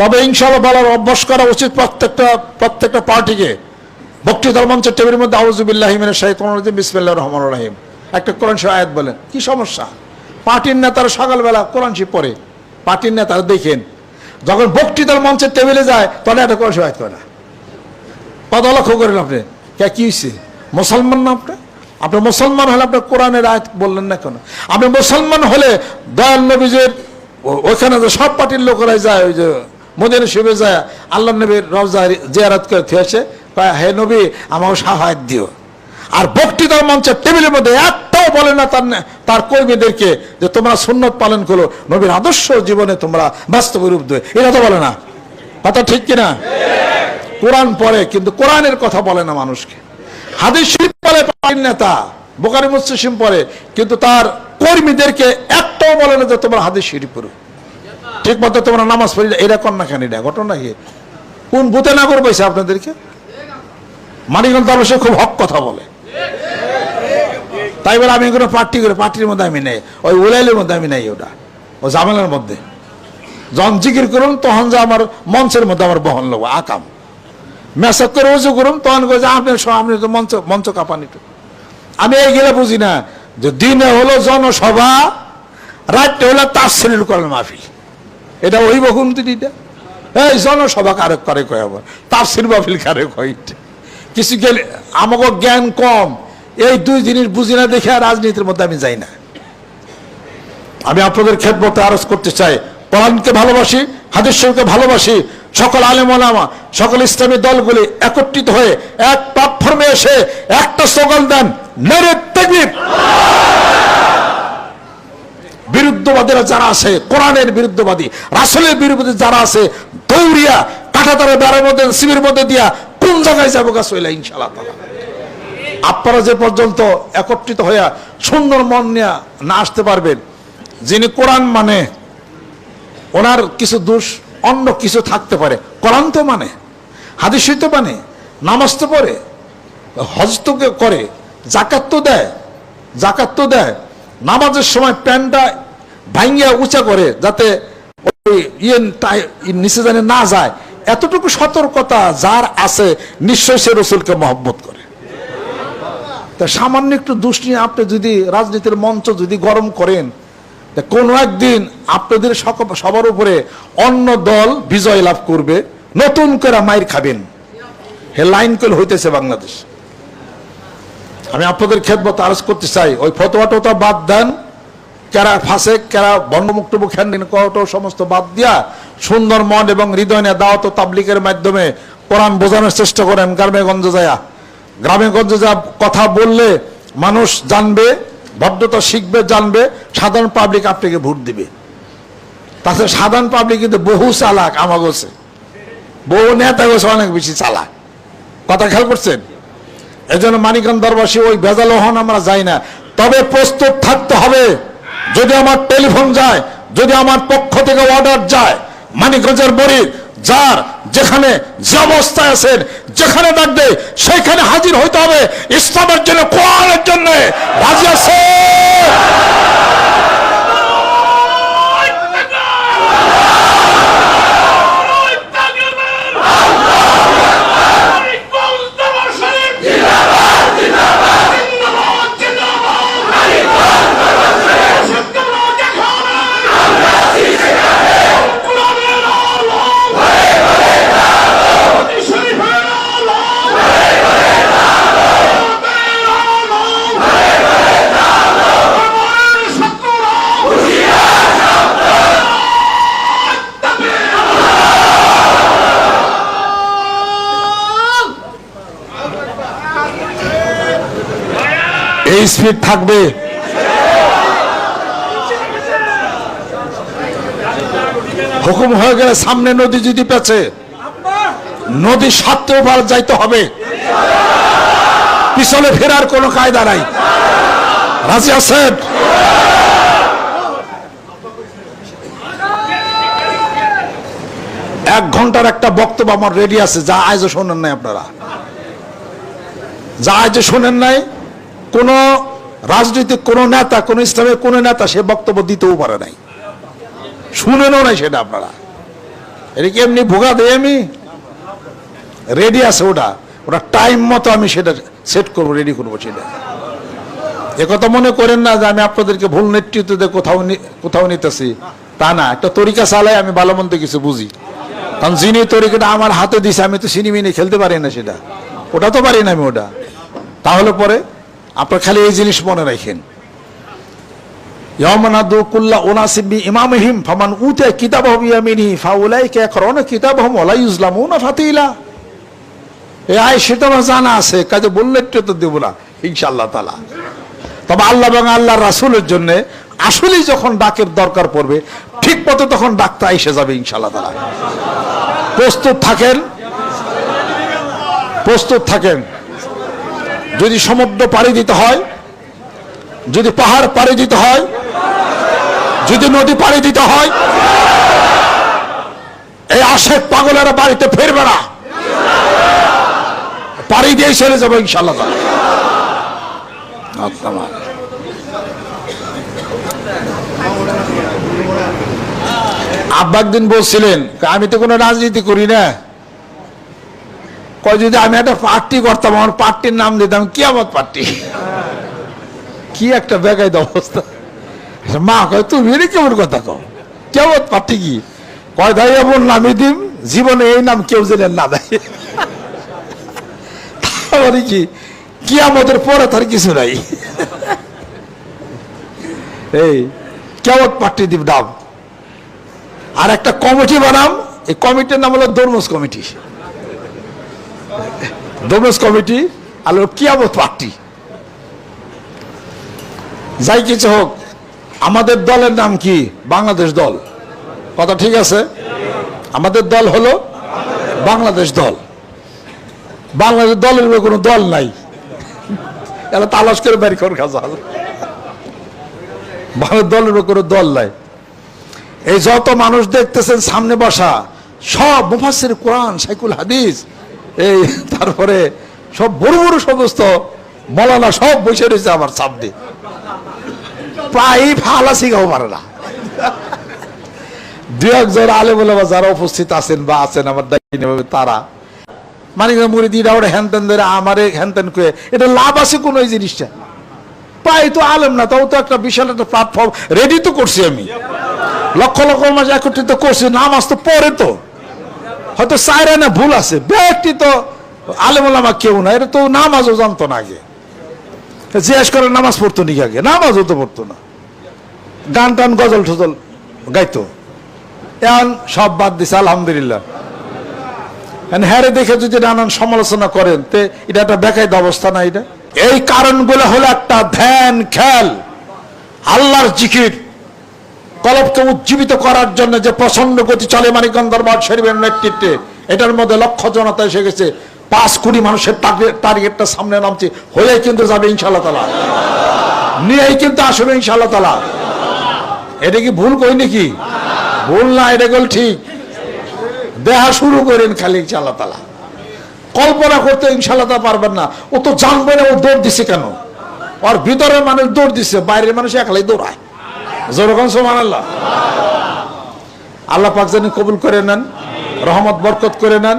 তবে ইনশাল্লাহ বলার অভ্যাস করা উচিত প্রত্যেকটা প্রত্যেকটা পার্টিকে। বক্তৃতার মঞ্চের টেবিলের মধ্যে আউজুবিল্লাহ হিমের শাহিদ কোন বিসমিল্লাহ রহমান রাহিম। একটা কোরআন শিব আয়াত বলেন, কি সমস্যা? পার্টির নেতারা সকালবেলা কোরআন শিব পড়ে, পার্টির নেতারা দেখেন, যখন বক্তৃতার মঞ্চের টেবিলে যায়, তখন একটা কোরআন আয়াত করে না। কত লক্ষ্য করেন আপনি, কে, কি হয়েছে মুসলমান না আপনার? আপনি মুসলমান হলে আপনার কোরআনের আয়াত বললেন না কেন? আপনি মুসলমান হলে দয়াল নবীজের ওখানে যে সব পার্টির লোকেরাই যায়, ওই যে মদিনা শিবে যায় আল্লাহ নবীর রওজা জিয়ারাত করে থেয়েছে হে নবী, আমাকে সাহায্য দিও। আর বক্তৃতার মঞ্চের টেবিলের মধ্যে একটাও বলে না তার তার কর্মীদেরকে যে তোমরা সুন্নত পালন করো, নবীর আদর্শ জীবনে তোমরা বাস্তব রূপ দেবে। এটা তো বলে না। কথা ঠিক কিনা? কোরআন পড়ে, কিন্তু কোরআনের কথা বলে না মানুষকে। হাদিস শরীফ পার্টির নেতা। বোকারি মুসলিম পড়ে, কিন্তু তার কর্মীদেরকে একটাও বলে না যে তোমরা হাদিস শরীফ পড়ো। ঠিক মতো তোমরা নামাজ পড়ি কর না কেন এটা ঘটনা কি? কোন বুতে না করে পাইছে আপনাদেরকে? মানিকগঞ্জ দরবেশে খুব হক কথা বলে। তাই বলে আমি কোনো পার্টি করে, পার্টির মধ্যে আমি নেই, ওই উলাইলের মধ্যে আমি নেই ওটা, ও জামেলার মধ্যে। যখন জিকির করুন, তখন যে আমার মঞ্চের মধ্যে আমার বহন লোক, আকাম। মেসাজ করে উজু করুন, তখন করে যে আপনি আপনি তো মঞ্চ মঞ্চ কাঁপান একটু আমি এই গেলে বুঝি না যে দিনে হলো জনসভা, রাত্রে হলো তার শরীর করেন মাহফিল। এটা ওই বকুন তিনটা এই জনসভা কারে করে কয় আবার? শরীর মাহফিল কারে কয় কিছু গেলে আমাকে জ্ঞান কম। এই দুই জিনিস বুঝি না দেখে রাজনীতির মধ্যে আমি যাই না। আমি আপনাদের খেদমতে আরজ করতে চাই। কোরআনকে ভালোবাসি, হাদিস শরীফকে ভালোবাসি। সকল আলেম সকল ইসলামী দলগুলি একত্রিত হয়ে এক প্ল্যাটফর্মে এসে একটা স্লোগান দেন, মেরে তেগিব বিরুদ্ধবাদীরা যারা আছে, কোরআনের বিরুদ্ধবাদী, রাসুলের বিরুদ্ধে যারা আছে, দৌড়িয়া কাঁটাতারে বেড়ার মধ্যে শিবির মধ্যে দিয়া কোন জায়গায় যাব গাছ হইলা ইনশাল্লাহ। আপনারা যে পর্যন্ত একত্রিত হইয়া সুন্দর মন নিয়ে না আসতে পারবেন, যিনি কোরআন মানে ওনার কিছু দোষ, অন্য কিছু থাকতে পারে কোরআন তো মানে হাদিস তো মানে নামাজ তো পড়ে, হজ তো করে জাকাত তো দেয় জাকাত তো দেয়, নামাজের সময় প্যান্টটা ভাঙ্গিয়া উঁচা করে যাতে ইয়ে নিচে না যায়। এতটুকু সতর্কতা যার আছে নিশ্চয় সে রসুলকে মহব্বত করে। তা সামান্য একটু দোষ নিয়ে আপনি যদি রাজনীতির মঞ্চ যদি গরম করেন কোনো একদিন আপনাদের সবার উপরে অন্য দল বিজয় লাভ করবে, নতুন করে মাইর খাবেন। হে লাইন কল হইতেছে বাংলাদেশ। আমি আপনাদের খেদমত আরজ করতে চাই। ওই ফতোয়া বাদ দেন। কেরা ফাঁসে, কেরা বন্ডমুক্ত মুখান কত সমস্ত বাদ দিয়া সুন্দর মন এবং হৃদয় নিয়ে দাওয়াত তাবলিকের মাধ্যমে কোরআন বোঝানোর চেষ্টা করেন গ্রামে গঞ্জে যায়। গ্রামে গঞ্জে যা কথা বললে মানুষ জানবে, ভদ্রতা শিখবে, জানবে, সাধারণ পাবলিক আপনাকে ভোট দিবে। তাছাড়া সাধারণ পাবলিক কিন্তু বহু চালাক আমার গোছে বহু নেতা গোছে অনেক বেশি চালাক। কথা খেয়াল করছেন? এই জন্য মানিকগঞ্জ দরবাসী ওই ভেজাল হন আমরা যাই না। তবে প্রস্তুত থাকতে হবে। যদি আমার টেলিফোন যায়, যদি আমার পক্ষ থেকে অর্ডার যায়, মানিকগঞ্জের বড়ি যার যেখানে যে অবস্থায় আছেন, যেখানে ডাকবে সেখানে হাজির হইতে হবে ইসলামের জন্য, কোরআনের জন্য। রাজি আছে এই স্পিড থাকবে। হুকুম হয়ে গেলে সামনে নদী যদি পেছে, নদী সাতটে ওপার যাইতে হবে। পিছনে ফেরার কোনো কায়দা নাই। রাজি আছেন? এক ঘণ্টার একটা বক্তব্য আমার রেডি আছে, যা আজও শোনেন নাই আপনারা। যা আজও শোনেন নাই কোন রাজনৈতিক কোন নেতা, কোন ইসলামের কোন নেতা সে বক্তব্য দিতেও পারে নাই। শুনেনও নাই সেটা আপনারা। এটা কি এমনি ভোগা দেয় আমি? রেডি আছে ওটা। ওটা টাইম মতো আমি সেটা সেট করব রেডি করব সেটা। একথা মনে করেন না যে আমি আপনাদেরকে ভুল নেতৃত্ব দিয়ে কোথাও কোথাও নিতেছি। তা না, একটা তরিকা চালাই আমি ভালো মন্দ কিছু বুঝি। কারণ যিনি তরিকাটা আমার হাতে দিছে, আমি তো সিনেমিনে খেলতে পারি না সেটা। ওটা তো পারি না আমি ওটা। তাহলে পরে আপনার খালি এই জিনিস মনে রাখেন। ইমামহিম আমার জানা আছে, কাজে বললে তো না তবে আল্লাহ আল্লাহ রাসূলের জন্য আসলেই যখন ডাকের দরকার পড়বে, ঠিক মতো তখন ডাকতে এসে যাবে, ইনশাআল্লাহ তাআলা। প্রস্তুত থাকেন। প্রস্তুত থাকেন। যদি সমুদ্র পাড়ি দিতে হয়, যদি পাহাড় পাড়ি দিতে হয়, যদি নদী পাড়ি দিতে হয়, এই আশেক পাগলেরা বাড়িতে ফিরবে না। পাড়ি দিয়ে চলে যাব ইনশাল্লাহ তাআলা। আব্বা একদিন বলছিলেন, আমি তো কোনো রাজনীতি করি না। কয়, যদি আমি একটা পার্টি করতাম, আমার পার্টির নাম দিতাম, কিয়ামত পার্টি। কি একটা বেগাইদ অবস্থা। মা কয়, তুমি এটা কেমন কথা কও? কেমন পার্টি কি? কয়, ভাই, এমন নামই দিম, জীবনে এই নাম কেউ জেনে না দেয় তারপরে কি? কিয়ামতের পরে তার কিছু নাই। এই কেমন পার্টি দিব নাম আর একটা কমিটি বানাম, এই কমিটির নাম হলো দরমস কমিটি। দরমস কমিটি আর হলো কিয়ামত পার্টি। যাই কিছু হোক, আমাদের দলের নাম কি? বাংলাদেশ দল। কথা ঠিক আছে? আমাদের দল হলো বাংলাদেশ দল। বাংলাদেশ দলের কোনো দল নাই। এরা তালাশ করে বের কর বাংলাদেশ দলের কোনো দল নাই। এই যত মানুষ দেখতেছেন সামনে বসা, সব মুফাসির কোরআন, সাইকুল হাদিস এই, তারপরে সব বড় বড় সমস্ত মলানা সব বসে রয়েছে আমার সামনে। প্রায় ফালা শিখাও পারে না। দু একজন আলে বলে যারা উপস্থিত আছেন বা আছেন, আমার দায়িত্ব তারা। মানে মুড়িদিরা ওরা হ্যান ত্যান ধরে আমারে হ্যান ত্যান করে, এটা লাভ আছে কোন এই জিনিসটা? প্রায় তো আলেম না, তাও তো একটা বিশাল একটা প্ল্যাটফর্ম রেডি তো করছি আমি। লক্ষ লক্ষ মাস একত্রিত করছি, নামাজ তো পরে তো। হয়তো সাইরা না ভুল আছে। ব্যক্তি তো আলেম ওলামা কেউ না এটা তো নামাজও জানতো না আগে। জিজ্ঞেস করে, নামাজ পড়তো নাকি আগে? নামাজও তো পড়তো না। গান টান, গজল টজল গাইতো। এখন সব বাদ দিছে, আলহামদুলিল্লাহ। হ্যারে দেখে যদি নানান সমালোচনা করেন, তে এটা একটা বেকায়দ অবস্থা না এটা? এই কারণগুলো হলো একটা ধ্যান খেল আল্লাহর জিকির। কলবকে উজ্জীবিত করার জন্য যে প্রচণ্ড গতি চলে মানিকগঞ্জ দরবার শরীফের নেতৃত্বে, এটার মধ্যে লক্ষ জনতা এসে গেছে। পাঁচ কোটি মানুষের টার্গেটটা সামনে নামছে। হয়ে কিন্তু যাবে ইনশাল্লাহ তালা। নিয়েই কিন্তু আসবে ইনশাল্লাহ তালা। এটা কি ভুল কই নাকি? ভুল না, এটা গেল ঠিক। দেহা শুরু করেন খালি ইনশাল্লাহ তালা। কল্পনা করতে ইনশাল্লাহ তা পারবেন না। ও তো জানবে না ও দৌড় দিছে কেন। ওর ভিতরের মানুষ দৌড় দিছে, বাইরের মানুষ একলাই দৌড়ায়। সোমান আল্লাহ পাক যেন কবুল করে নেন রহমত বরকত করে নেন।